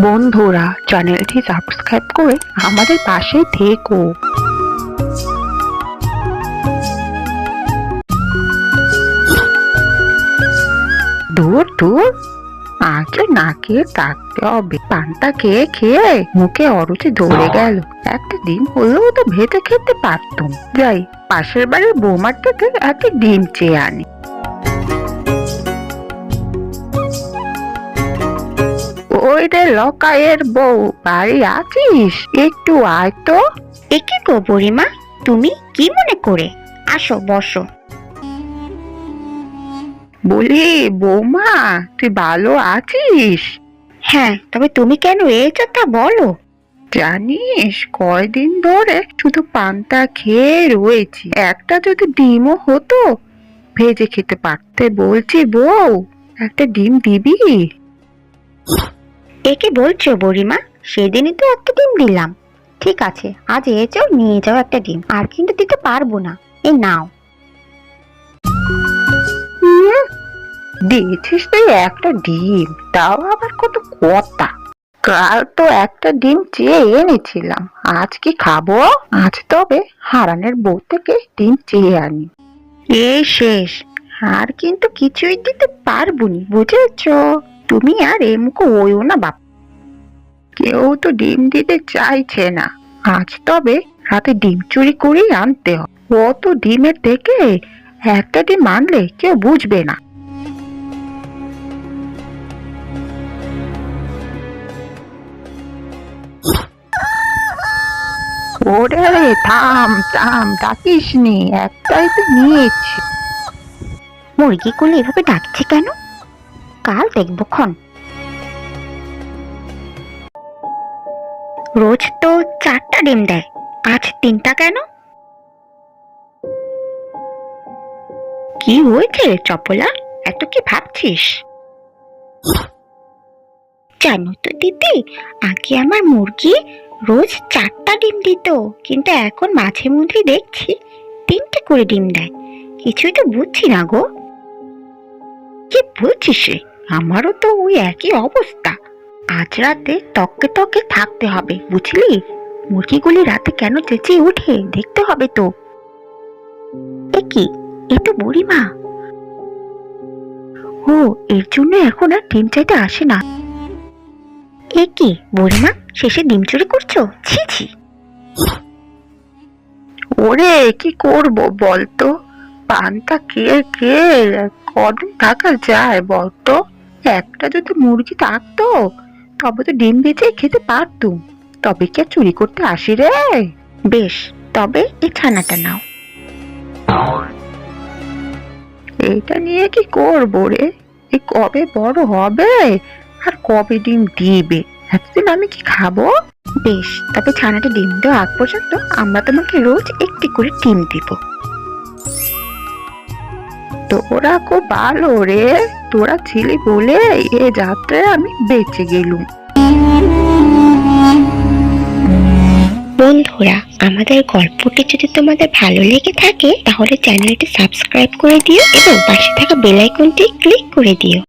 বন্ধুরা, চ্যানেলটি সাবস্ক্রাইব করে আমাদের পাশে থেকো। দূর দূর। আগে নাকে থাকতে হবে। পানটা খেয়ে খেয়ে মুখে অরুচি ধরে গেল। একটা ডিম হলেও তো ভেতে খেতে পারতুম। যাই, পাশের বাড়ির বৌমার থেকে একটা ডিম চেয়ে আনি। ওই রে লকায়ের বউ বাড়ি আছিস? একটু আয় তো। একে গো বুড়িমা? তুমি কি মনে করে? আসো বসো। বলি বৌমা তুই ভালো আছিস? হ্যাঁ তবে তুমি কেন এসো তা বলো। জানিস কয়দিন ধরে শুধু পান্তা খেয়ে রয়েছি। একটা যদি ডিমও হতো ভেজে খেতে পারতে বলছি বউ। একটা ডিম দিবি? একে বলছো বুড়িমা? সেদিনই তো একটা ডিম দিলাম। ঠিক আছে, আজ এসো, নিয়ে যাও একটা ডিম। আর কিন্তু দিতে পারব না। এই নাও। দিয়েছিস তুই একটা ডিম। তাও আবার কত কথা। কাল তো একটা ডিম চেয়ে এনেছিলাম। আজ কি খাব? আজ তবে হারানের বউ থেকে ডিম চেয়ে আনি। এই শেষ। আর কিন্তু কিছুই দিতে পারবুনি বুঝেছ? তুমি আর এ মুখো ওইও না বাপ। কেউ তো ডিম দিতে চাইছে না। আজ তবে রাতে ডিম চুরি করেই আনতে হবে ও তো ডিমের থেকে একটা ডিম আনলে কেউ বুঝবে না। ওরে থাম থাম ডাকিস নি একটাই তো নিয়েছি। মুরগিগুলো এভাবে ডাকছে কেন? কাল দেখব ক্ষণ। রোজ তো চারটা ডিম দেয়, আজ তিনটা কেন? কি হয়েছে চপলা? এত কি ভাবছিস? জানো তো দিদি, আগে আমার মুরগি রোজ চারটা ডিম দিত, কিন্তু এখন মাঝে মধ্যে দেখছি তিনটে করে ডিম দেয়। কিছুই তো বুঝছি না গো। কি বলছিস রে? আমারও তো ওই একই অবস্থা। আজ রাতে তককে তকে থাকতে হবে, বুঝলি? মুরগিগুলি রাতে কেন চেঁচিয়ে উঠে দেখতে হবে তো। এ কি? এ তো বুড়িমা। ও, এর জন্য এখন আর ডিম চাইতে আসে না। এ কি, বুড়িমা, শেষে ডিম চুরি করছ? ছি ছি। ওরে, কি করব বলতো? পানটা কে কে, কদিন থাকা যায় বলতো? একটা যদি মুরগি থাকতো, তবে তো ডিম বেচে খেতে পারতুম। তবে কি আর চুরি করতে আসি রে? বেশ, তবে এই ছানাটা নাও। এইটা নিয়ে কি করব রে? এই কবে বড় হবে? আর কবে ডিম দিবে? এতদিন আমি কি খাব? বেশ, তবে ছানাটা ডিম দেওয়া আগ পর্যন্ত আমরা তোমাকে রোজ একটি করে ডিম দিব। তোরা খুব ভালো রে। তোরা ছিলি বলে এ যাত্রায় আমি বেঁচে গেলুম। বন্ধুরা, আমাদের গল্পটি যদি তোমাদের ভালো লেগে থাকে, তাহলে চ্যানেলটি সাবস্ক্রাইব করে দিও এবং পাশে থাকা বেল আইকনটি ক্লিক করে দিও।